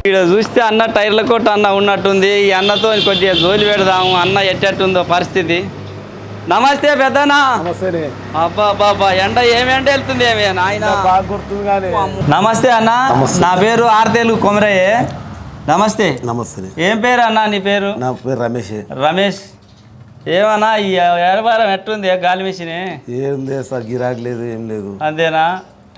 ఇక్కడ చూస్తే అన్న టైర్ల కొట్ట అన్న ఉన్నట్టుంది ఈ అన్నతో కొద్దిగా జోలి పెడదాము అన్న ఎట్టెట్టుందో పరిస్థితి. నమస్తే పెద్దనా అబ్బా బాబా ఎండ ఏమి ఎండ వెళ్తుంది ఏమి నాయన? నమస్తే అన్న. నా పేరు ఆర్తేలు కొమరయ్య. నమస్తే. నమస్తేనే. ఏం పేరు అన్న నీ పేరు? నా పేరు రమేష్. రమేష్. ఏమన్నా ఈ వ్యాపారం ఎట్టుంది గాలి మిషన్? ఏంది సార్ గిరాకీ లేదు ఏం లేదు. అంతేనా?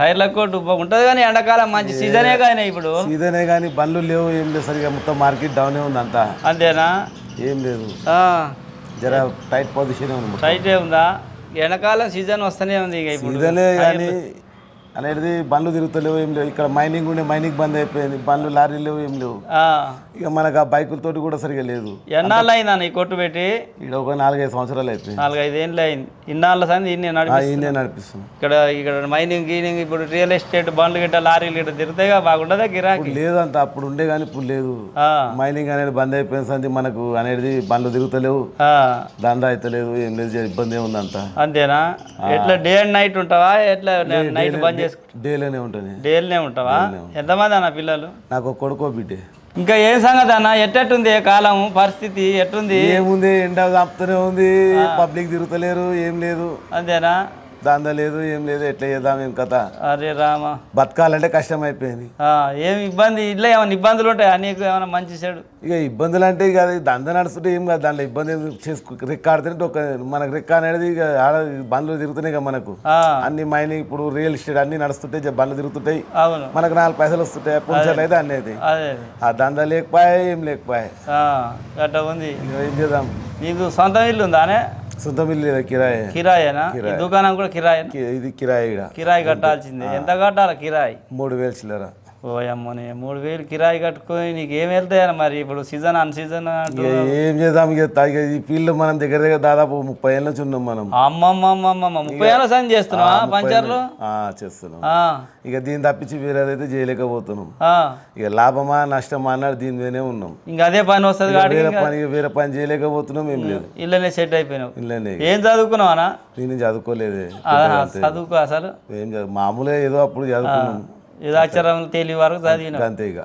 టైర్ల కొట్టు ఉంటుంది కానీ ఎండాకాలం మంచి సీజనే కానీ ఇప్పుడు. ఇదేనే కానీ బండ్లు లేవు ఏం లేదు. సరిగా మొత్తం మార్కెట్ డౌనే ఉంది అంతా. అంతేనా? ఏం లేదు. ఆ, జర టైట్ పొజిషన్ ఉంది. టైటే ఉందా? ఎండాకాలం సీజన్ వస్తూనే ఉంది ఇక ఇప్పుడు. ఇదనే కానీ అనేది బండ్లు తిరుగుతలేవు ఏం లేవు. ఇక్కడ మైనింగ్ ఉండే మైనింగ్ బంద్ అయిపోయింది. బండ్లు లారీలు లేవు ఏం లేవు. ఆ, ఇక మనకు ఆ బైకులతోటి కూడా సరిగా లేదు. ఎన్నాళ్ళు అయిందన్న ఈ కొట్టు పెట్టి? ఇక్కడ ఒక నాలుగైదు సంవత్సరాలు అయిపోయింది. నాలుగైదు ఏళ్ళు అయింది. ఇన్నాళ్ళ సంది ఇన్ని ఆ, నడిపి ఈయనే నడిపిస్తున్నాం. ఇక్కడ ఇక్కడ మైనింగ్ గీనింగ్ ఇప్పుడు రియల్ ఎస్టేట్ బండ్లు గిట్ట లారీలు గిట్ట తిరుగుతాయిగా బాగుంటుందా గిరాకీ? ఇప్పుడు లేదు అంత అప్పుడు ఉండే కానీ ఇప్పుడు లేదు. ఆ, మైనింగ్ అనేది బంద్ అయిపోయిన సంది మనకు అనేది బండ్లు తిరుగుతలేవు. ఆ, దందా అయితలేదు ఏం లేదు ఇబ్బంది ఏముంది అంత అంతేనా ఎట్లా డే అండ్ నైట్ ఉంటావా? ఎట్లా నైట్ బంద్ చేసుకు డేలోనే ఉంటుంది డేల్నే ఉంటావా? ఎంతమంది అన్న పిల్లలు? నాకు కొడుకో బిడ్డే. ఇంకా ఏం సంగతి అన్న? ఎట్టెట్టుంది కాలం? పరిస్థితి ఎట్టుంది? ఏముంది? ఎండ చంపుతూనే ఉంది. పబ్లిక్ తిరుగుతలేరు ఏం లేదు. అంతేనా? దందా లేదు ఏం లేదు ఎట్లా చేద్దాం ఏం కథ. అరే రామ. బతకాలంటే కష్టం అయిపోయింది ఆ, ఏం ఇబ్బంది ఇట్లా ఏమైనా ఇబ్బందులు ఉంటాయా? నీకు ఏమైనా మంచి చెడు? ఇక ఇబ్బందులు అంటే ఇక అది దంద నడుస్తుంటే ఏం కాదు దాంట్లో ఇబ్బంది చేసుకో రెక్క ఆడుతుంటే ఒక మనకు రెక్క అనేది ఇక ఆడ బండ్లు తిరుగుతున్నాయి ఇక మనకు. ఆ, అన్ని మైనింగ్ ఇప్పుడు రియల్ ఎస్టేట్ అన్ని నడుస్తుంటాయి బండ్లు తిరుగుతుంటాయి. మనకు నాలుగు పైసలు వస్తుంటాయి పుంచర్లు అయితే అదే. ఆ దందా లేకపోయా ఏం లేకపోయా. ఉంది. ఏం చేద్దాం. నీకు సొంత ఇల్లు ఉందానే? సొంతం ఇల్లు లేదా కిరాయి? కిరాయేనా? ఈ దుకాణం కూడా కిరాయేనా? కి- ఇది కిరాయి కిరాయి కట్టాల్సిందే. ఎంత కట్టాలి కిరాయి? మూడు వేలు చిల్లర. ఓ అమ్మని మూడు వేలు కిరాయి కట్టుకొని నీకు ఏం వెళ్తాయన్న మరి? ఇప్పుడు సీజన్ అన్ సీజన్ ఏం చేద్దాం? ఇక ఈ ఫీల్డ్ మనం దగ్గర దగ్గర దాదాపు ముప్పై ఏళ్ళ నుంచి ఉన్నాం మనం. అమ్మమ్మమ్మమ్మ ముప్పై ఏళ్ళ సంది చేస్తున్నావా పంచర్లు? ఆ, చేస్తున్నాం. ఇక దీన్ని తప్పించి వేరేదైతే చేయలేకపోతున్నాం. ఇక లాభమా నష్టమా అన్నది దీని మీదనే ఉన్నాం. ఇంకా అదే పని వస్తుంది వేరే పని వేరే పని చేయలేకపోతున్నాం ఏం లేదు. ఇళ్ళనే సెట్ అయిపోయినావు. ఇళ్ళనే. ఏం చదువుకున్నావా నేను చదువుకోలేదే. చదువుకో అసలు. ఏం మామూలుగా ఏదో అప్పుడు చదువుకున్నాం. అక్షరం తెలియ వరకు చదివినావు అంతే ఇక.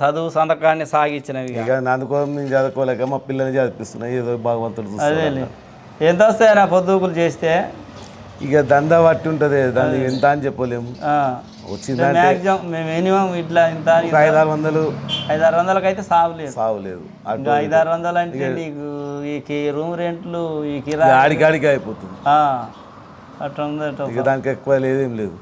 చదువు సంతకాన్ని సాగించినవి ఇక. అందుకోసం నేను చదువుకోలేక మా పిల్లల్ని చదివిస్తున్నా ఏదో భగవంతుడు అదేలే. ఎంత వస్తాయన్న పొద్దుకులు చేస్తే? ఇక దందా పట్టి ఉంటుంది దాన్ని ఎంత అని చెప్పలేము. మేము మినిమం ఇట్లా ఇంత ఐదు ఆరు వందలు. ఐదారు వందలకి అయితే సాగులేదు. సాగులేదు అటు ఇంకా ఐదారు వందలు అంటే నీకు ఈ రూమ్ రెంట్లు ఈ ఆడికాడికి అయిపోతుంది. అట్లా ఉంది దానికి ఎక్కువ లేదు ఏం లేదు.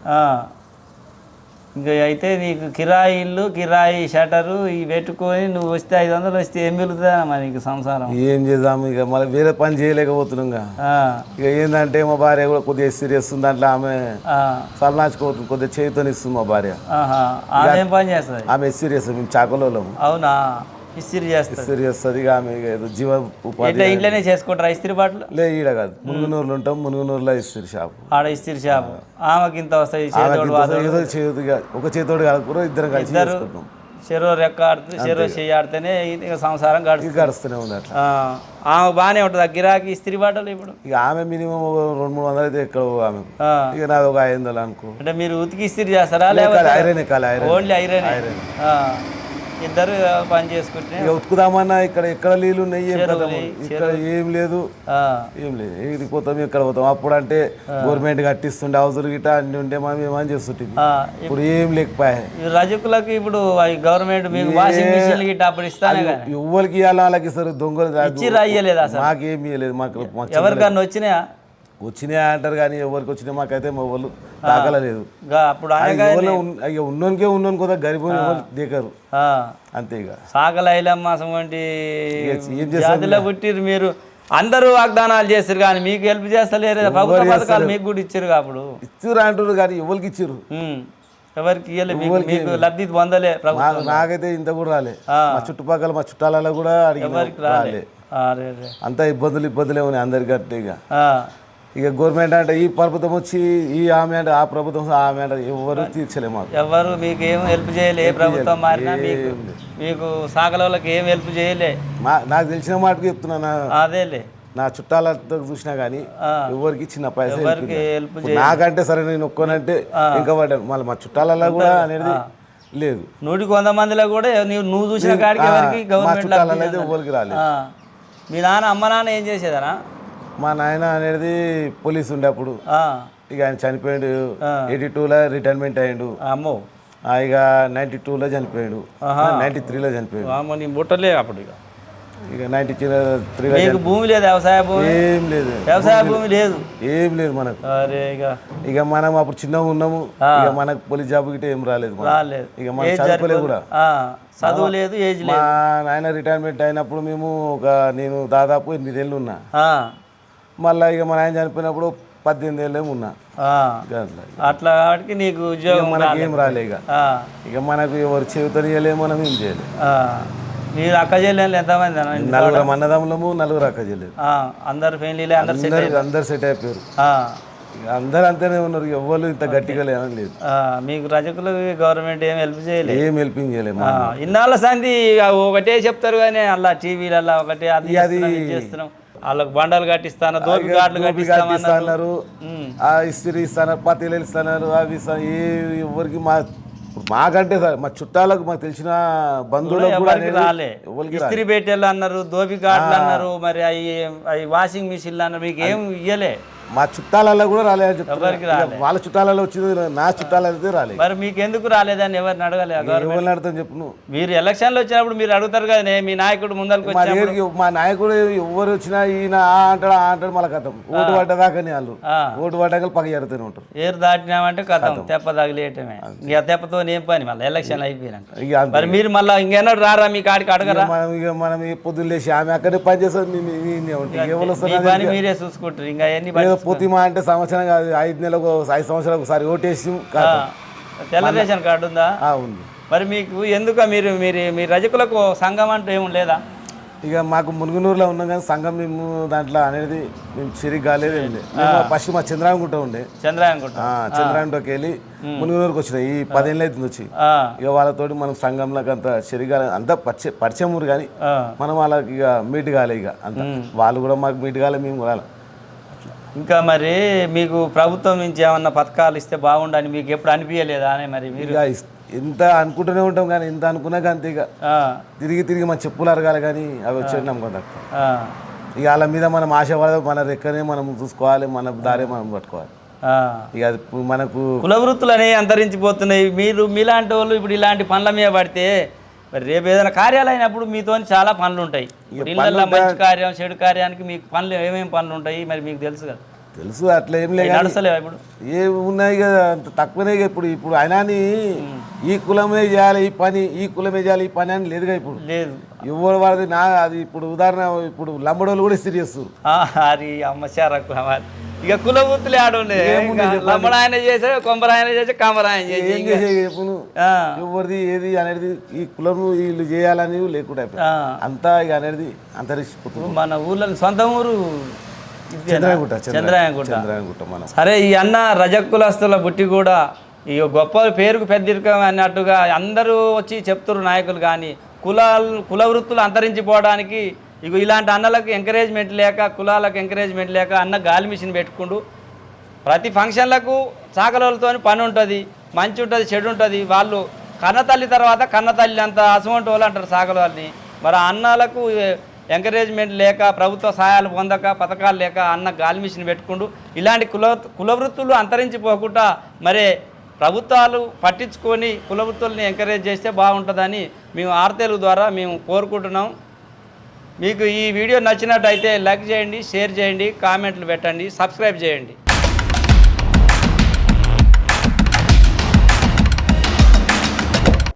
ఇంకా అయితే నీకు కిరాయి ఇల్లు కిరాయి షటరు ఇవి పెట్టుకొని నువ్వు వస్తే ఐదు వందలు వస్తే ఏం మిగులుతుందా మరి నీకు సంసారం? ఏం చేద్దాం ఇక? మళ్ళీ వేరే పని చేయలేకపోతున్నాం ఇక. ఇక ఏంటంటే మా భార్య కూడా కొద్దిగా సీరియస్ ఉంది. దాంట్లో ఆమె ఆ, సల్లాచుకోతుంది కొద్దిగా చేతితో ఇస్తుంది మా భార్య. ఆహా. ఆమె ఏం పని చేస్తుంది? ఆమె సీరియస్ మేము చాకలోళ్ళం అవునా? ఇస్త్రీ చేస్తుంది సీరియస్ వస్తుంది ఇక ఆమె ఏదో జీవ ఉపాధి ఇట్లా ఇంట్లోనే చేసుకుంటారా ఇస్త్రీ బాటలు? లే ఈడ కాదు. మునుగునూరులో ఉంటాం మునుగునూరులో ఇస్తుంది షాప్. ఆడ ఇస్త్రీ షాప్. ఆమెకి ఇంత వస్తాయి ఏదో చేతిగా ఒక చేతోడు కలుపుకుని ఇద్దరం కలిసి చేసుకుంటాం. చెరువు రెక్క ఆడితే చెరువు చెయ్యి ఆడితేనే ఇక సంసారం గడుస్తుంది. గడుస్తూనే ఉంది అట్లా. ఆ, ఆమె బాగానే ఉంటుంది గిరాకీ ఇస్త్రీ బాటలు ఇప్పుడు. ఇక ఆమె మినిమం రెండు మూడు వందలు అయితే ఎక్కడ ఆమె. ఆ, ఇక నాది ఒక ఐదు వందలు అనుకో. అంటే మీరు ఉతికి ఇస్త్రీ చేస్తారా లేకపోతే ఐరన్ ఎక్కాలి ఐరన్ ఓన్లీ ఐరన్? ఇద్దరు పని చేసుకుంటే ఉతుకుదామన్నా ఇక్కడ ఎక్కడ నీళ్ళు ఉన్నాయి ఏం కదా ఇక్కడ ఏం లేదు. ఏం లేదు. ఇది పోతాం ఇక్కడ పోతాం? అప్పుడు అంటే గవర్నమెంట్ కట్టిస్తుండే హౌజులు గిట్ట అన్ని ఉండే మనం ఏమని చేస్తుంటుంది ఆ, ఇప్పుడు ఏం లేకపోయా. రజకులకు ఇప్పుడు గవర్నమెంట్ మీకు వాషింగ్ మిషన్ గిట్ట అప్పుడు ఇస్తానే ఎవరికి ఇవ్వాలి వాళ్ళకి ఇస్తారు దొంగలు మాకేం ఇవ్వలేదు మాకు ఎవరికన్నా వచ్చినాయా? వచ్చినాయి అంటారు కానీ ఎవరికి వచ్చినా మాకైతే మా వాళ్ళు తాకలేదు గా అప్పుడు ఉన్నోనికే ఉన్నోని కొద్దిగా గరిబు దిగరు అంతే ఇక వంటి జాతిలో పుట్టిరు మీరు. అందరూ వాగ్దానాలు చేస్తారు కానీ మీకు హెల్ప్ చేస్తలేరు ప్రభుత్వ పథకాలు మీకు కూడా ఇచ్చారు అప్పుడు? ఇచ్చిర్రు అంటారు కానీ ఎవరికి ఇచ్చిర్రు? ఉమ్. ఎవరికి మీకు? లబ్ధి పొందలే నాకైతే ఇంత కూడా రాలే. మా చుట్టుపక్కల మా చుట్టాలలో కూడా ఎవరికి రాలే. అంతా ఇబ్బందులు ఇబ్బందులే ఉన్నాయి అందరికి అట్టే ఇక గవర్నమెంట్ అంటే ఈ ప్రభుత్వం వచ్చి ఈ ఆమె అంటే ఆ ప్రభుత్వం ఆమె అంటే ఎవరు తీర్చలే మాకు. ఎవరు మీకు ఏం హెల్ప్ చేయలే ఏ ప్రభుత్వం మారినా మీకు. మీకు వాళ్ళకి ఏం హెల్ప్ చేయలే. మా నాకు తెలిసిన మాటకు చెప్తున్నా నా. అదేలే. నా చుట్టాలతో చూసినా కానీ ఎవరికి చిన్న హెల్ప్ నాకంటే సరే నేను ఒక్కనంటే ఇంకా పడ్డాను మళ్ళీ మా చుట్టాలలో కూడా అనేది లేదు. నూటికి వంద మందిలో కూడా నీవు నువ్వు చూసిన కాడికి ఎవరికి గవర్నమెంట్ ఎవరికి రాలేదు. మీ నాన్న అమ్మ నాన్న ఏం చేసేదనా మా నాయన అనేది పోలీస్ ఉండే అప్పుడు ఆ, ఇక ఆయన చనిపోయాడు. ఎయిటీ టూలో రిటైర్మెంట్ అయ్యాడు. అమ్మో. ఇక నైంటీ టూలో చనిపోయాడు. నైంటీ త్రీలో చనిపోయాడు. నీ అప్పుడు ఇక. ఇక నైంటీ త్రీలో నీకు భూమి లేదు వ్యవసాయ భూమి? ఏం లేదు. వ్యవసాయ భూమి లేదు. ఏం లేదు మనకు. అరే ఇక. ఇక మనం అప్పుడు చిన్నగా ఉన్నాము. ఇక మనకు పోలీస్ జాబ్ గిట్ట ఏం రాలేదు. రాలేదు. ఇక మనం చదువుకోలేదు కూడా. చదువు లేదు ఏజ్ మా లేదు నాయన రిటైర్మెంట్ అయినప్పుడు మేము ఒక నేను దాదాపు ఎనిమిదేళ్ళు ఉన్నా. మళ్ళీ ఇక మా నాయన చనిపోయినప్పుడు పద్దెనిమిది ఏళ్ళేమో ఉన్నా. అట్లా కాబట్టి నీకు ఉద్యోగం మనకి ఏం రాలే ఇక. ఇక మనకు ఎవరు చెబుతారు ఇవ్వలేము మనం ఏం చేయలేము. ఆ. మీరు అక్క చెల్లెళ్ళు ఎంతమంది? నలుగురు అన్నదమ్ములము నలుగురు అక్క చెల్లెలు. అందరు ఫ్యామిలీలే అందరు సెట్ అందరు సెట్ అయిపోయారు. అందరు అంతేనే ఉన్నారు ఎవ్వరు ఇంత గట్టిగా లేదని లేదు. మీకు రజకులకు గవర్నమెంట్ ఏం హెల్ప్ చేయలేదు. ఏం హెల్పింగ్ చేయలేము ఇన్నాళ్ళ ఇక ఒకటే చెప్తారు కానీ అలా టీవీలలో ఒకటే అది చేస్తున్నాం. వాళ్ళకి బండలు కట్టిస్తాను దోపి కట్టిస్తామన్నారు. ఆ ఇస్త్రీ ఇస్తున్నారు పత్తిలు ఇస్తున్నారు అవి ఏ ఎవరికి మా మాకంటే సార్ మా చుట్టాలకు మాకు తెలిసిన బంధువులకు కూడా రాలే. ఇస్త్రీ పెట్టేళ్ళు అన్నారు దోపి గాట్లు అన్నారు మరి అవి అవి వాషింగ్ మిషన్లు అన్నారు మీకు ఏం ఇయ్యలే. మా చుట్టాలలో కూడా రాలేదని ఇక వాళ్ళ చుట్టాలలో వచ్చింది నా చుట్టాలలో అయితే రాలేదు మరి మీకు ఎందుకు రాలేదని ఎవరిని అడగలే? గవర్నమెంట్ ఎవరిని అర్థం చెప్పు నువ్వు. మీరు ఎలక్షన్లు వచ్చినప్పుడు మీరు అడుగుతారు కదా మీ నాయకుడు ముందరకు మా నాయకుడు ఎవరు వచ్చినా ఈయన ఆ అంటాడు ఆ అంటాడు మళ్ళీ కథం. ఓటు పడ్డదాకానే వాళ్ళు. ఓటు పడ్డాక పక్క జరుగుతూనే ఉంటారు. ఏరు దాటినామంటే కథం. తెప్ప తగిలేయటమే. ఇక తెప్పతో ఏం పని మళ్ళీ? ఎలక్షన్లు అయిపోయినాక. మరి మీరు మళ్ళీ ఇంకెన్నడు రారా మీ కాడికి అడగరా? మనం ఇక మనం పొద్దున్న లేచి ఆమె అక్కడే పని చేస్తుంది మేము ఈయనే ఉంటాం ఎవరు మీ వస్తున్నారు పని మీరే చూసుకుంటారు. ఇంకా ఎన్ని పోతిమా అంటే సంవత్సరం కాదు ఐదు నెలలకు ఐదు సంవత్సరాలకు ఒకసారి ఓటేసి తెల్ల రేషన్ కార్డు ఉందా? ఉంది. మరి మీకు ఎందుకు మీరు మీరు మీ రజకులకు సంఘం అంటూ ఏం లేదా? ఇక మాకు మునుగునూరులో ఉన్నాం కానీ సంఘం మేము దాంట్లో అనేది మేము చిరిగి కాలేదు ఫస్ట్ మా చంద్రాయనగుట్ట ఉండే. చంద్రాయనకుంట ఆ, చంద్రాయనగుట్టకి వెళ్ళి మునుగునూరుకి వచ్చినాయి. ఈ పదేళ్ళు అవుతుంది వచ్చి. ఇక వాళ్ళతోటి మనం సంఘంలోకి అంత చిరిగా అంత పరిచయం ఊరు కానీ. మనం వాళ్ళకి ఇక మీట్ కాలే ఇక అంత. వాళ్ళు కూడా మాకు మీట్ కాలే మేము కూడా ఇంకా మరి మీకు ప్రభుత్వం నుంచి ఏమన్నా పథకాలు ఇస్తే బాగుండని మీకు ఎప్పుడు అనిపించలేదా అని మరి మీరు? ఎంత అనుకుంటూనే ఉంటాం కానీ ఎంత అనుకున్నాక అంతే ఇక. తిరిగి తిరిగి మన చెప్పులు అరగాలి కానీ అవి వచ్చేది నమ్మకం ఇక వాళ్ళ మీద మనం ఆశపడదు మన రెక్కనే మనం చూసుకోవాలి మన దారే మనం పట్టుకోవాలి. ఇక అది మనకు కుల వృత్తులు అనేవి అంతరించిపోతున్నాయి. మీరు మీలాంటి వాళ్ళు ఇప్పుడు ఇలాంటి పనుల మీద పడితే మరి రేపు ఏదైనా కార్యాలు అయినప్పుడు మీతో చాలా పనులు ఉంటాయి. ఇళ్ళల్లో మంచి కార్యం చెడు కార్యానికి మీకు పనులు ఏమేమి పనులు ఉంటాయి? మరి మీకు తెలుసు కదా. తెలుసు అట్లా ఏం లేదు నడుస్తలేవా ఇప్పుడు? ఏ ఉన్నాయి కదా అంత తక్కువనే ఇప్పుడు ఇప్పుడు అయినాని ఈ కులమే చేయాలి ఈ పని ఈ కులమే చేయాలి ఈ పని అని లేదుగా ఇప్పుడు. లేదు. ఎవరు వాడిది నా అది ఇప్పుడు ఉదాహరణ ఇప్పుడు లంబడోళ్ళు కూడా ఆ, అది అమ్మచారకు ఇక కుల వృత్తులు ఆడుండే లమ్మడాయన చేసే కొమ్మరాయన చేసే కామరాయన చేసే ఎవరిది ఏది అనేది ఈ కులం వీళ్ళు చేయాలని లేకుండా. అంతా ఇక అనేది అంతరిక్షిపోతుంది మన ఊళ్ళో సొంత ఊరు? చంద్రాయగుట్ట మనం. సరే ఈ అన్న రజకులస్తుల బుట్టి కూడా ఈ గొప్ప పేరుకు పెద్దరికం అన్నట్టుగా అందరూ వచ్చి చెప్తున్నారు నాయకులు కానీ కులాలు కుల వృత్తులు అంతరించిపోవడానికి ఇక ఇలాంటి అన్నలకు ఎంకరేజ్మెంట్ లేక కులాలకు ఎంకరేజ్మెంట్ లేక అన్న గాలి మిషన్ పెట్టుకుంటూ ప్రతి ఫంక్షన్లకు చాకలతో పని ఉంటుంది మంచి ఉంటుంది చెడు ఉంటుంది. వాళ్ళు కన్నతల్లి తర్వాత కన్నతల్లి అంత అసువంటి వాళ్ళు అంటారు సాగల వాళ్ళని మరి అన్నాలకు ఎంకరేజ్మెంట్ లేక ప్రభుత్వ సహాయాలు పొందక పథకాలు లేక అన్న గాలి మిషన్ పెట్టుకుంటూ ఇలాంటి కుల కులవృత్తులు అంతరించిపోకుండా మరి ప్రభుత్వాలు పట్టించుకొని కులవృత్తుల్ని ఎంకరేజ్ చేస్తే బాగుంటుందని మేము ఆర్తెలు ద్వారా మేము కోరుకుంటున్నాం. మీకు ఈ వీడియో నచ్చినట్టయితే లైక్ చేయండి షేర్ చేయండి కామెంట్లు పెట్టండి సబ్స్క్రైబ్ చేయండి.